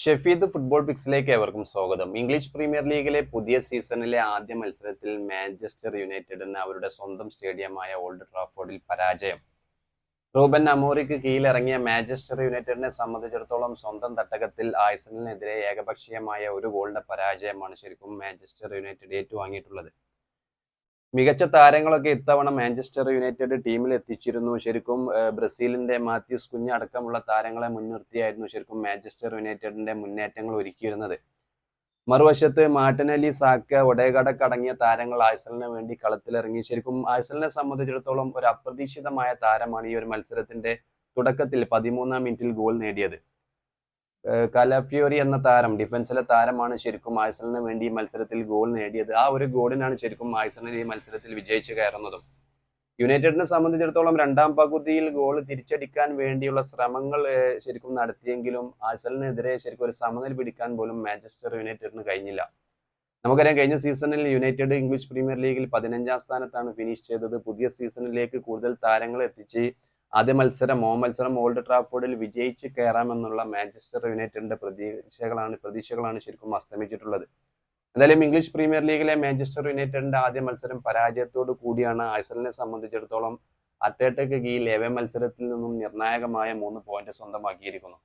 Shefeed football പിക്സിലേക്ക് ഏവർക്കും സ്വാഗതം. English premier ലീഗിലെ പുതിയ സീസണിലെ ആദ്യ മത്സരത്തിൽ മാഞ്ചസ്റ്റർ യുണൈറ്റഡിന് അവരുടെ സ്വന്തം സ്റ്റേഡിയമായ ഓൾഡ് ട്രാഫോർഡിൽ പരാജയം. റൂബൻ അമോറിക്ക് കീഴിലിറങ്ങിയ മാഞ്ചസ്റ്റർ യുണൈറ്റഡിനെ സംബന്ധിച്ചിടത്തോളം സ്വന്തം തട്ടകത്തിൽ ആഴ്സണലിനെതിരെ ഏകപക്ഷീയമായ ഒരു ഗോളിന്റെ പരാജയമാണ് ശരിക്കും മാഞ്ചസ്റ്റർ യുണൈറ്റഡ് ഏറ്റുവാങ്ങിയിട്ടുള്ളത്. മികച്ച താരങ്ങളൊക്കെ ഇത്തവണ മാഞ്ചസ്റ്റർ യുണൈറ്റഡ് ടീമിൽ എത്തിച്ചിരുന്നു. ശരിക്കും ബ്രസീലിന്റെ മാത്യൂസ് കുഞ്ഞ് അടക്കമുള്ള താരങ്ങളെ മുൻനിർത്തിയായിരുന്നു ശരിക്കും മാഞ്ചസ്റ്റർ യുണൈറ്റഡിന്റെ മുന്നേറ്റങ്ങൾ ഒരുക്കിയിരുന്നത്. മറുവശത്ത് മാർട്ടിനലി സാക്ക ഒടേകടക്ക് അടങ്ങിയ താരങ്ങൾ ആഴ്സലിന് വേണ്ടി കളത്തിലിറങ്ങി. ശരിക്കും ആഴ്സലിനെ സംബന്ധിച്ചിടത്തോളം ഒരു അപ്രതീക്ഷിതമായ താരമാണ് ഈ ഒരു മത്സരത്തിന്റെ തുടക്കത്തിൽ പതിമൂന്നാം മിനിറ്റിൽ ഗോൾ നേടിയത്. ഏഹ് കലാഫിയോറി എന്ന താരം ഡിഫൻസിലെ താരമാണ് ശരിക്കും ആഴ്സണലിന് വേണ്ടി ഈ മത്സരത്തിൽ ഗോൾ നേടിയത്. ആ ഒരു ഗോളിനാണ് ശരിക്കും ആഴ്സണൽ ഈ മത്സരത്തിൽ വിജയിച്ചു കയറുന്നതും. യുണൈറ്റഡിനെ സംബന്ധിച്ചിടത്തോളം രണ്ടാം പകുതിയിൽ ഗോൾ തിരിച്ചടിക്കാൻ വേണ്ടിയുള്ള ശ്രമങ്ങൾ ശരിക്കും നടത്തിയെങ്കിലും ആഴ്സണലിനെതിരെ ശരിക്കും ഒരു സമനില പിടിക്കാൻ പോലും മാഞ്ചസ്റ്റർ യുണൈറ്റഡിന് കഴിഞ്ഞില്ല. നമുക്കറിയാം കഴിഞ്ഞ സീസണിൽ യുണൈറ്റഡ് ഇംഗ്ലീഷ് പ്രീമിയർ ലീഗിൽ പതിനഞ്ചാം സ്ഥാനത്താണ് ഫിനിഷ് ചെയ്തത്. പുതിയ സീസണിലേക്ക് കൂടുതൽ താരങ്ങൾ എത്തിച്ച് ആദ്യ മത്സരം ഓ മത്സരം ഓൾഡ് ട്രാഫോർഡിൽ വിജയിച്ച് കയറാമെന്നുള്ള മാഞ്ചസ്റ്റർ യുണൈറ്റഡിന്റെ പ്രതീക്ഷകളാണ് പ്രതീക്ഷകളാണ് ശരിക്കും അസ്തമിച്ചിട്ടുള്ളത്. എന്തായാലും ഇംഗ്ലീഷ് പ്രീമിയർ ലീഗിലെ മാഞ്ചസ്റ്റർ യുണൈറ്റഡിന്റെ ആദ്യ മത്സരം പരാജയത്തോടു കൂടിയാണ് ആഴ്സലിനെ സംബന്ധിച്ചിടത്തോളം അറ്റേറ്റയ്ക്ക് കീഴിൽ ലേവ മത്സരത്തിൽ നിന്നും നിർണായകമായ മൂന്ന് പോയിന്റ് സ്വന്തമാക്കിയിരിക്കുന്നു.